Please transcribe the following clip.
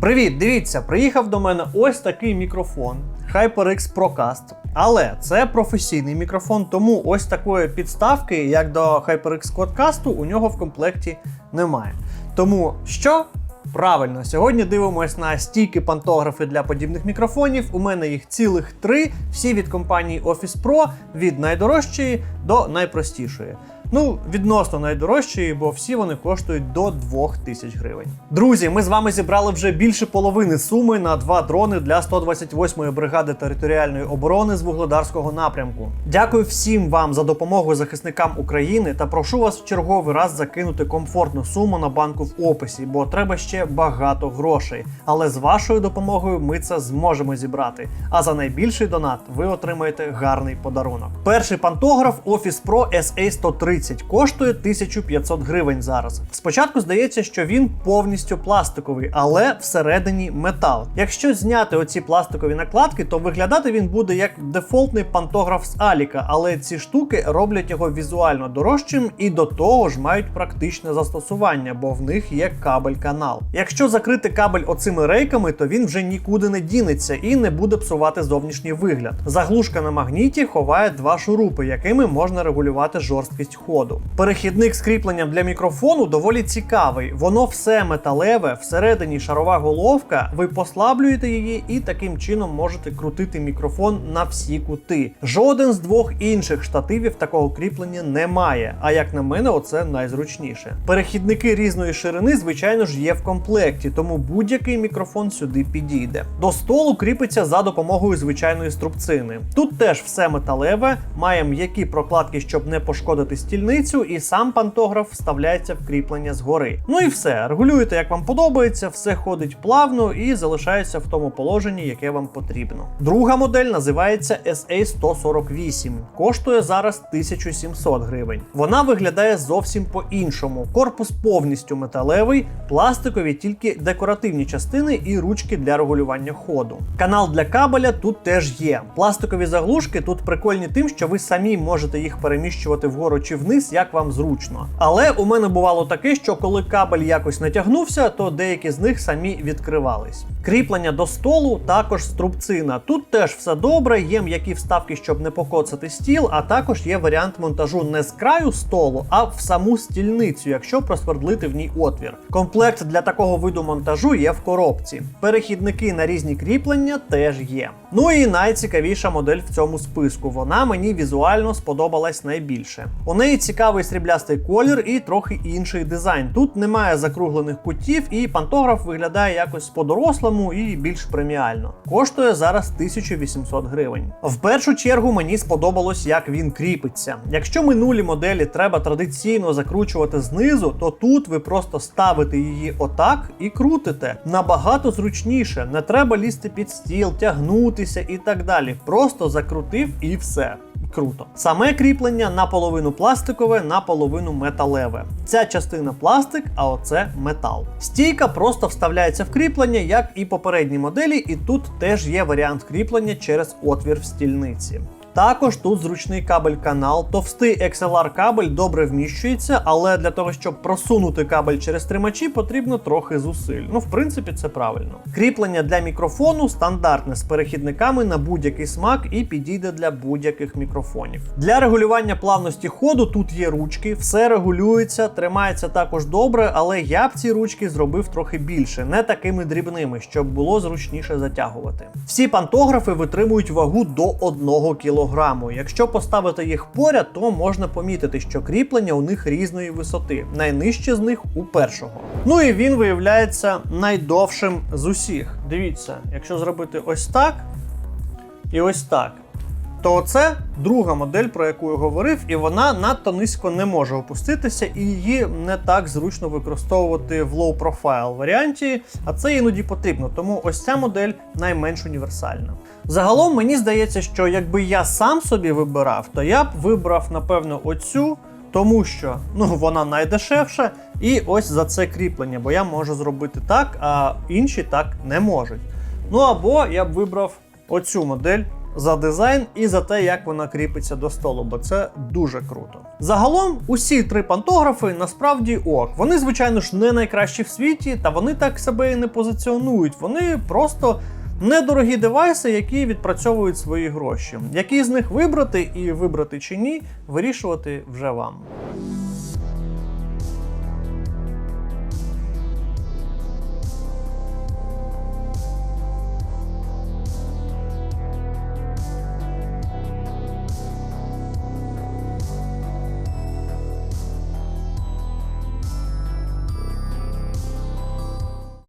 Привіт, дивіться, приїхав до мене ось такий мікрофон HyperX Procast. Але це професійний мікрофон, тому ось такої підставки, як до HyperX Quadcast, у нього в комплекті немає. Тому що? Правильно, сьогодні дивимось на стійки пантографи для подібних мікрофонів. У мене їх цілих три, всі від компанії Office Pro, від найдорожчої до найпростішої. Ну, відносно найдорожчої, бо всі вони коштують до 2000 гривень. Друзі, ми з вами зібрали вже більше половини суми на два дрони для 128-ї бригади територіальної оборони з вугледарського напрямку. Дякую всім вам за допомогу захисникам України та прошу вас в черговий раз закинути комфортну суму на банку в описі, бо треба ще багато грошей. Але з вашою допомогою ми це зможемо зібрати. А за найбільший донат ви отримаєте гарний подарунок. Перший пантограф Office Pro SA130 коштує 1500 гривень зараз. Спочатку здається, що він повністю пластиковий, але всередині метал. Якщо зняти оці пластикові накладки, то виглядати він буде як дефолтний пантограф з Аліка, але ці штуки роблять його візуально дорожчим і до того ж мають практичне застосування, бо в них є кабель-канал. Якщо закрити кабель оцими рейками, то він вже нікуди не дінеться і не буде псувати зовнішній вигляд. Заглушка на магніті ховає два шурупи, якими можна регулювати жорсткість ходу. Перехідник з кріпленням для мікрофону доволі цікавий. Воно все металеве, всередині шарова головка. Ви послаблюєте її і таким чином можете крутити мікрофон на всі кути. Жоден з двох інших штативів такого кріплення не має. А як на мене, оце найзручніше. Перехідники різної ширини, звичайно ж, є в комплекті, тому будь-який мікрофон сюди підійде. До столу кріпиться за допомогою звичайної струбцини. Тут теж все металеве, має м'які прокладки, щоб не пошкодити стільницю, і сам пантограф вставляється в кріплення згори. Ну і все. Регулюєте, як вам подобається, все ходить плавно і залишається в тому положенні, яке вам потрібно. Друга модель називається SA148. Коштує зараз 1700 гривень. Вона виглядає зовсім по-іншому. Корпус повністю металевий, пластикові тільки декоративні частини і ручки для регулювання ходу. Канал для кабеля тут теж є. Пластикові заглушки тут прикольні тим, що ви самі можете їх переміщувати вгору чи вниз, як вам зручно. Але у мене бувало таке, що коли кабель якось натягнувся, то деякі з них самі відкривались. Кріплення до столу також струбцина. Тут теж все добре, є м'які вставки, щоб не покоцати стіл, а також є варіант монтажу не з краю столу, а в саму стільницю, якщо просвердлити в ній отвір. Комплект для такого виду монтажу є в коробці. Перехідники на різні кріплення теж є. Ну і найцікавіша модель в цьому списку. Вона мені візуально сподобалась найбільше. У неї цікавий сріблястий колір і трохи інший дизайн. Тут немає закруглених кутів, і пантограф виглядає якось по-дорослому і більш преміально. Коштує зараз 1800 гривень. В першу чергу мені сподобалось, як він кріпиться. Якщо минулі моделі треба традиційно закручувати знизу, то тут ви просто ставите її отак і крутите. Набагато зручніше, не треба лізти під стіл, тягнутися і так далі. Просто закрутив і все. Круто. Саме кріплення наполовину пластикове, наполовину металеве. Ця частина пластик, а оце метал. Стійка просто вставляється в кріплення, як і попередні моделі, і тут теж є варіант кріплення через отвір в стільниці. Також тут зручний кабель-канал, товстий XLR кабель добре вміщується, але для того, щоб просунути кабель через тримачі, потрібно трохи зусиль. Ну, в принципі, це правильно. Кріплення для мікрофону стандартне з перехідниками на будь-який смак і підійде для будь-яких мікрофонів. Для регулювання плавності ходу тут є ручки, все регулюється, тримається також добре, але я б ці ручки зробив трохи більше, не такими дрібними, щоб було зручніше затягувати. Всі пантографи витримують вагу до 1 кг. Якщо поставити їх поряд, то можна помітити, що кріплення у них різної висоти. Найнижче з них у першого. Ну і він виявляється найдовшим з усіх. Дивіться, якщо зробити ось так і ось так. То це друга модель, про яку я говорив, і вона надто низько не може опуститися, і її не так зручно використовувати в low profile варіанті, а це іноді потрібно. Тому ось ця модель найменш універсальна. Загалом мені здається, що якби я сам собі вибирав, то я б вибрав, напевно, оцю, тому що ну, вона найдешевша, і ось за це кріплення, бо я можу зробити так, а інші так не можуть. Ну або я б вибрав оцю модель за дизайн і за те, як вона кріпиться до столу, бо це дуже круто. Загалом, усі три пантографи насправді ок. Вони, звичайно ж, не найкращі в світі, та вони так себе і не позиціонують. Вони просто. Недорогі девайси, які відпрацьовують свої гроші. Які з них вибрати і вибрати чи ні, вирішувати вже вам.